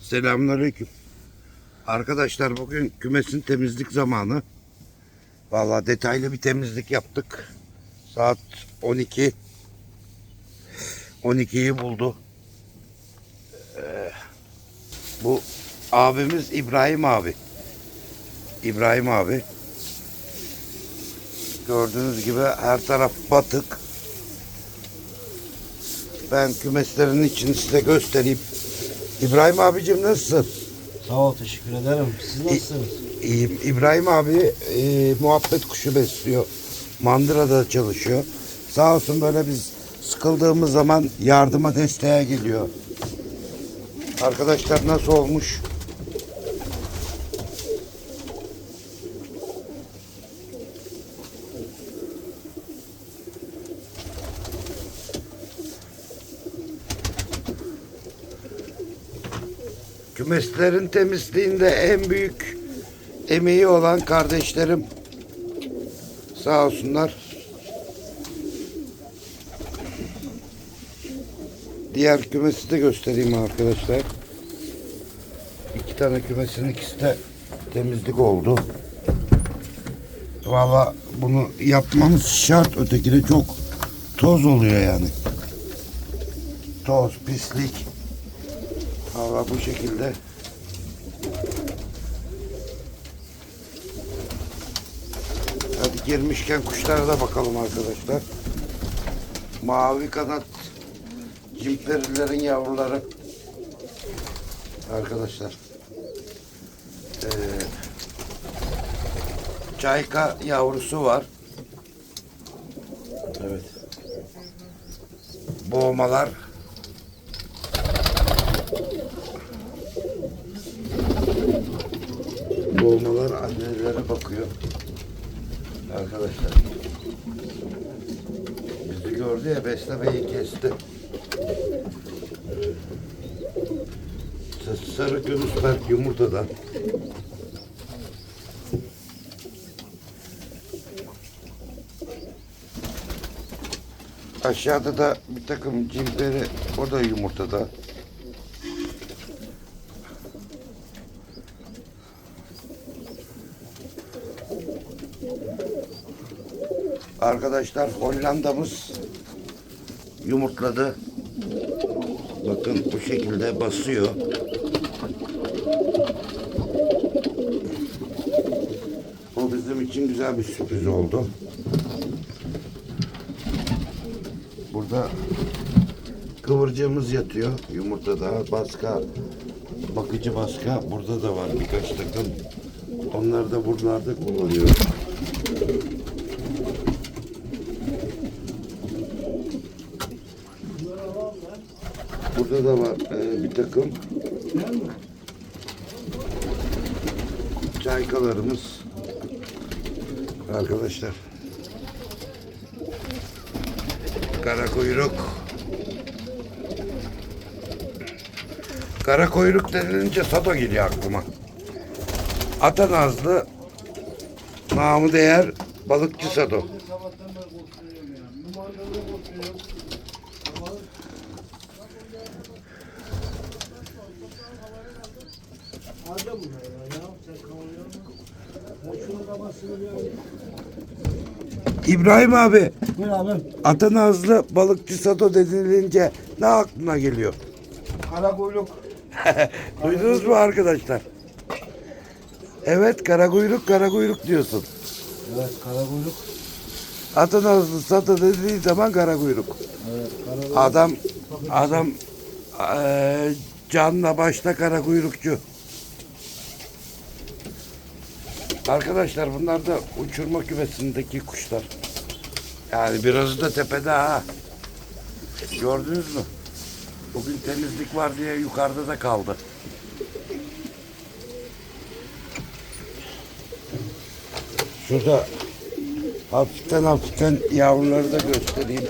Selamünaleyküm. Arkadaşlar bugün kümesin temizlik zamanı. Vallahi detaylı bir temizlik yaptık. Saat 12. 12'yi buldu. Ee, bu abimiz İbrahim abi. İbrahim abi. Gördüğünüz gibi her taraf batık. Ben kümeslerin içini size göstereyim. İbrahim abicim nasılsın? Sağ ol teşekkür ederim. Siz nasılsınız? İyiyim. İbrahim abi e, muhabbet kuşu besliyor. Mandıra'da çalışıyor. Sağ olsun böyle biz sıkıldığımız zaman yardıma desteğe geliyor. Arkadaşlar nasıl olmuş? Kümeslerin temizliğinde en büyük emeği olan kardeşlerim sağ olsunlar. Diğer kümesi de göstereyim arkadaşlar. İki tane kümesin ikisi de temizlik oldu. Valla bunu yapmamız şart. Öteki de çok toz oluyor yani. Toz, pislik. Valla bu şekilde. Hadi girmişken kuşlara da bakalım arkadaşlar. Mavi kanat cimperilerin yavruları. Arkadaşlar. Ee, çayka yavrusu var. Evet. Boğmalar. Boğmalar annelere bakıyor. Arkadaşlar. Bizi gördü ya beslemeyi kesti. Sa- Sarı Gönüsberk yumurtadan. Aşağıda da bir takım cimperi o da yumurtada. Arkadaşlar Hollanda'mız yumurtladı. Bakın bu şekilde basıyor. Bu bizim için güzel bir sürpriz oldu. Burada kıvırcığımız yatıyor. Yumurtada baska, bakıcı baska. Burada da var birkaç takım. Onları da buralarda kullanıyoruz. Burada da var e, bir takım çaykalarımız. Arkadaşlar. Kara kuyruk. Kara kuyruk denilince Sato geliyor aklıma. Atanazlı namı değer balıkçı Sato. İbrahim abi, Buyur abi. Atanazlı balıkçı Sato denilince ne aklına geliyor? Kara kuyruk. Duydunuz mu arkadaşlar? Evet kara kuyruk kara kuyruk diyorsun. Evet kara kuyruk. Atanazlı Sato dediği zaman kara kuyruk. Evet kara Adam adam eee, canla başta kara kuyrukçu. Arkadaşlar bunlar da uçurma kümesindeki kuşlar. Yani birazı da tepede ha. Gördünüz mü? Bugün temizlik var diye yukarıda da kaldı. Şurada hafiften hafiften yavruları da göstereyim.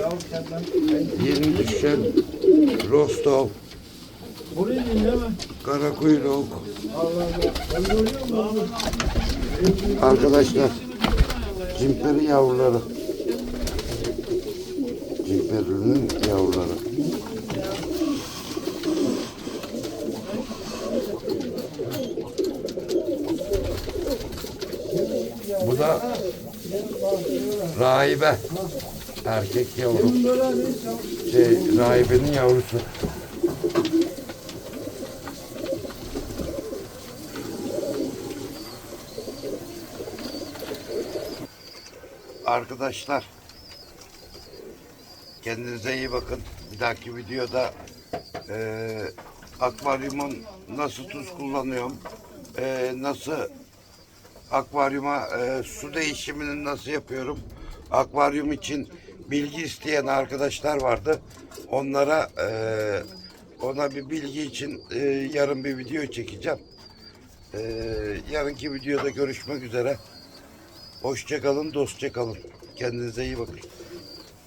Yeni düşen Rostov, Burayı değil mi? kara kuyruk. Allah Allah. Ben görüyor musun? Arkadaşlar cimperi yavruları. Cimperinin yavruları. Bu da rahibe. Erkek yavru. Şey, rahibenin yavrusu. Arkadaşlar kendinize iyi bakın. Bir dahaki videoda eee akvaryumun nasıl tuz kullanıyorum, eee, nasıl akvaryuma eee, su değişimini nasıl yapıyorum, akvaryum için bilgi isteyen arkadaşlar vardı. Onlara eee, ona bir bilgi için eee, yarın bir video çekeceğim. Eee, yarınki videoda görüşmek üzere. Hoşça kalın, dostça kalın. Kendinize iyi bakın.